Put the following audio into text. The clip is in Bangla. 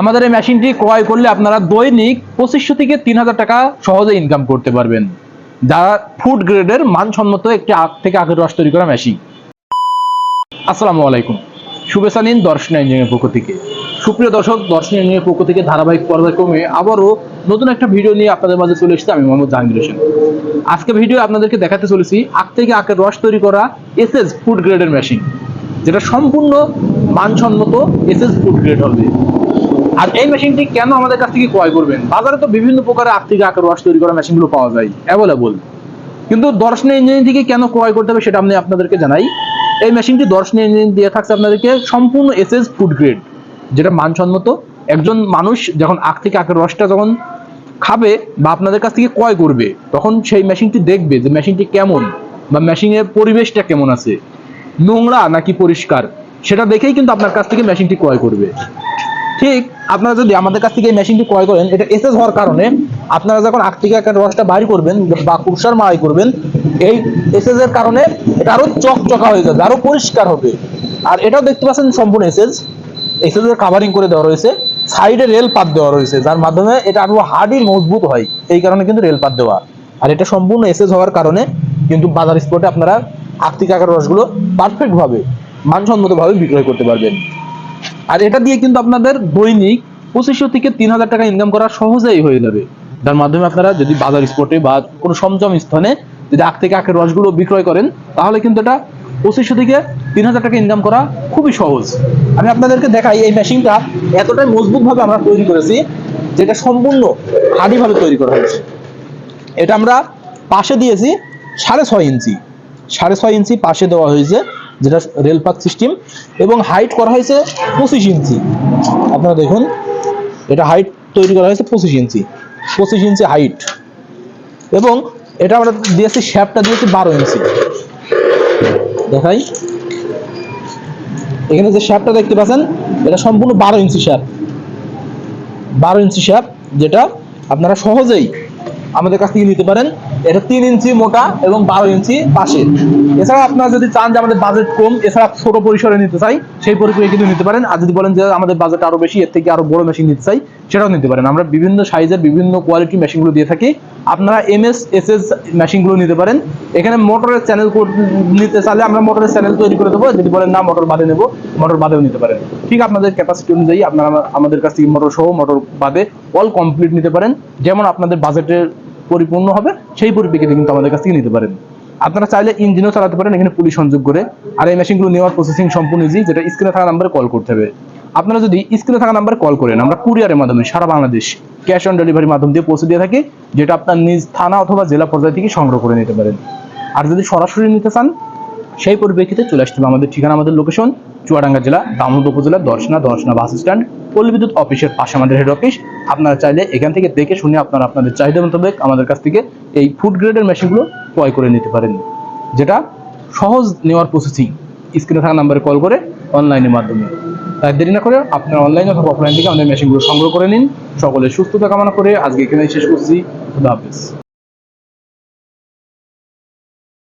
আমাদের এই মেশিনটি ক্রয় করলে আপনারা দৈনিক পঁচিশশো থেকে তিন হাজার টাকা সহজে ইনকাম করতে পারবেন। যারা ফুড গ্রেডের মানসম্মত একটি আখ থেকে আখের রস তৈরি করা মেশিন আসসালামু আলাইকুম। শুভেচ্ছা নিন দর্শন ইঞ্জিনিয়ার পক্ষ থেকে। সুপ্রিয় দর্শক, দর্শন ইঞ্জিনিয়ার পক্ষ থেকে ধারাবাহিক পর্যায়ক্রমে আবারও নতুন একটা ভিডিও নিয়ে আপনাদের মাঝে চলে এসেছি, আমি মোহাম্মদ জাহাঙ্গীর হোসেন। আজকে ভিডিও আপনাদেরকে দেখাতে চলেছি আখ থেকে আখের রস তৈরি করা এসএস ফুড গ্রেডের মেশিন যেটা সম্পূর্ণ মানসম্মত এসএস ফুড গ্রেড হবে। আর এই মেশিনটি কেন আমাদের কাছ থেকে ক্রয় করবেন? বাজারে তো বিভিন্ন প্রকারের আখ থেকে আখের রস তৈরি করা মেশিনগুলো পাওয়া যায়। অ্যাভেলেবল কিন্তু দর্শন ইঞ্জিনিয়ারিং থেকে কেন ক্রয় করতে হবে সেটা আমি আপনাদেরকে জানাই। এই মেশিনটি দর্শন ইঞ্জিনিয়ারিং দিয়ে থাকছে আপনাদেরকে সম্পূর্ণ এসএস ফুড গ্রেড যেটা মানসম্মত। একজন মানুষ যখন আখ থেকে আখের রসটা যখন খাবে বা আপনাদের কাছ থেকে ক্রয় করবে, তখন সেই মেশিনটি দেখবে যে মেশিনটি কেমন বা মেশিনের পরিবেশটা কেমন আছে। নোংরা নাকি পরিষ্কার, সেটা দেখেই কিন্তু আপনার কাছ থেকে মেশিনটি ক্রয় করবে। ঠিক, আপনারা যদি আমাদের কাছ থেকে এই মেশিনটি ক্রয় করেন, এটা এসএস হওয়ার কারণে আপনারা যখন আখ থেকে একটা রসটা বাইর করবেন বা কুরসার মারাই করবেন, এই এসএস এর কারণে এটা আরও চকচকা হয়ে যাবে, আরও পরিষ্কার হবে। আর এটাও দেখতে পাচ্ছেন সম্পূর্ণ এসএস এসএস এর কাভারিং করে দেওয়া রয়েছে সাইডে রেল পাত দেওয়া রয়েছে, যার মাধ্যমে এটা আরও হার্ডি মজবুত হয়, এই কারণে কিন্তু রেল পাত দেওয়া। আর এটা সম্পূর্ণ এসএস হওয়ার কারণে কিন্তু বাজার স্পটে আপনারা আখ থেকে আখের রসগুলো পারফেক্ট ভাবে মানসম্মত ভাবে বিক্রয় করতে পারবেন। আর এটা দিয়ে কিন্তু আপনাদের দৈনিক পঁচিশশো থেকে তিন হাজার টাকা ইনকাম করা সহজেই হয়ে যাবে। যার মাধ্যমে আপনারা যদি বাজার স্পটে বা কোনো সমজম স্থানে যদি আখ থেকে আখের রসগুলো বিক্রয় করেন, তাহলে কিন্তু এটা পঁচিশশো থেকে তিন হাজার টাকা ইনকাম করা খুবই সহজ। আমি আপনাদেরকে দেখাই এই মেশিনটা এতটাই মজবুতভাবে আমরা তৈরি করেছি যেটা সম্পূর্ণ হাড়িভাবে তৈরি করা হয়েছে। এটা আমরা পাশে দিয়েছি সাড়ে ছয় ইঞ্চি। সাড়ে ছয় ইঞ্চি পাশে দেওয়া হয়েছে। যেটা রেলপাত সিস্টেম, এবং হাইট করা হয়েছে পঁচিশ ইঞ্চি। আপনারা দেখুন, এটা হাইট তৈরি করা হয়েছে পঁচিশ ইঞ্চি পঁচিশ ইঞ্চি হাইট এবং এটা আমরা দিয়েছি শ্যাপটা দিয়েছি বারো ইঞ্চি। দেখাই। এখানে যে শ্যাপটা দেখতে পাচ্ছেন, এটা সম্পূর্ণ বারো ইঞ্চি শ্যাপ বারো ইঞ্চি শ্যাপ যেটা আপনারা সহজেই আমাদের কাছ থেকে নিতে পারেন। এটা তিন ইঞ্চি মোটা এবং বারো ইঞ্চি পাশে। এছাড়া আপনারা যদি চান যে আমাদের বাজেট কম, এছাড়া ছোট পরিসরে নিতে চাই, সেই পরিসরে কিন্তু নিতে পারেন। আর যদি বলেন যে আমাদের বাজেট আরও বেশি, এর থেকে আরও বড় মেশিন নিতে চাই, সেটাও নিতে পারেন। আমরা বিভিন্ন সাইজের বিভিন্ন কোয়ালিটি মেশিনগুলো দিয়ে থাকি। আপনারা এম এস এস এস মেশিনগুলো নিতে পারেন। এখানে মোটরের চ্যানেল নিতে চাইলে আমরা মোটরের চ্যানেল তৈরি করে দেবো। যদি বলেন না মোটর বাদে নেব মোটর বাদেও নিতে পারেন। ঠিক আপনাদের ক্যাপাসিটি অনুযায়ী আপনারা আমাদের কাছ থেকে মোটর সহ মোটর বাদে অল কমপ্লিট নিতে পারেন। যেমন আপনাদের বাজেটের পরিপূর্ণ হবে, সেই পরিপ্রেক্ষিতে কিন্তু আমাদের কাছ থেকে নিতে পারেন। আপনারা চাইলে ইঞ্জিনও চালাতে পারেন, এখানে পুলিশ সংযোগ করে। আর এই মেশিনগুলো নেওয়ার প্রসেসিং সম্পূর্ণ ইজি যেটা স্ক্রিনে থাকা নাম্বারে কল করতে হবে। আপনারা যদি স্ক্রিনে থাকা নাম্বারে কল করেন, আমরা কুরিয়ারের মাধ্যমে সারা বাংলাদেশ ক্যাশ অন ডেলিভারির মাধ্যম দিয়ে পৌঁছে দিয়ে থাকি, যেটা আপনার নিজ থানা অথবা জেলা পর্যায় থেকে সংগ্রহ করে নিতে পারেন। আর যদি সরাসরি নিতে চান, সেই পরিপ্রেক্ষিতে চলে আসতে হবে আমাদের ঠিকানা, আমাদের লোকেশন চুয়াডাঙ্গা জেলা দামোদ উপজেলা, দর্শনা দর্শনা বাস স্ট্যান্ড পল্লী বিদ্যুৎ অফিসের পাশে আমাদের হেড অফিস আপনারা চাইলে এখান থেকে দেখে শুনে আপনারা আপনাদের চাহিদা মোতাবেক আমাদের কাছ থেকে এই ফুড গ্রেডের মেশিনগুলো ক্রয় করে নিতে পারেন। যেটা সহজ নেওয়ার প্রসেসিং স্ক্রিনে থাকা নাম্বারে কল করে অনলাইনের মাধ্যমে। তাই দেরি না করে আপনার অনলাইন অথবা অফলাইন থেকে আমাদের মেশিনগুলো সংগ্রহ করে নিন। সকলের সুস্থতা কামনা করে আজকে এখানে শেষ করছি। খুদা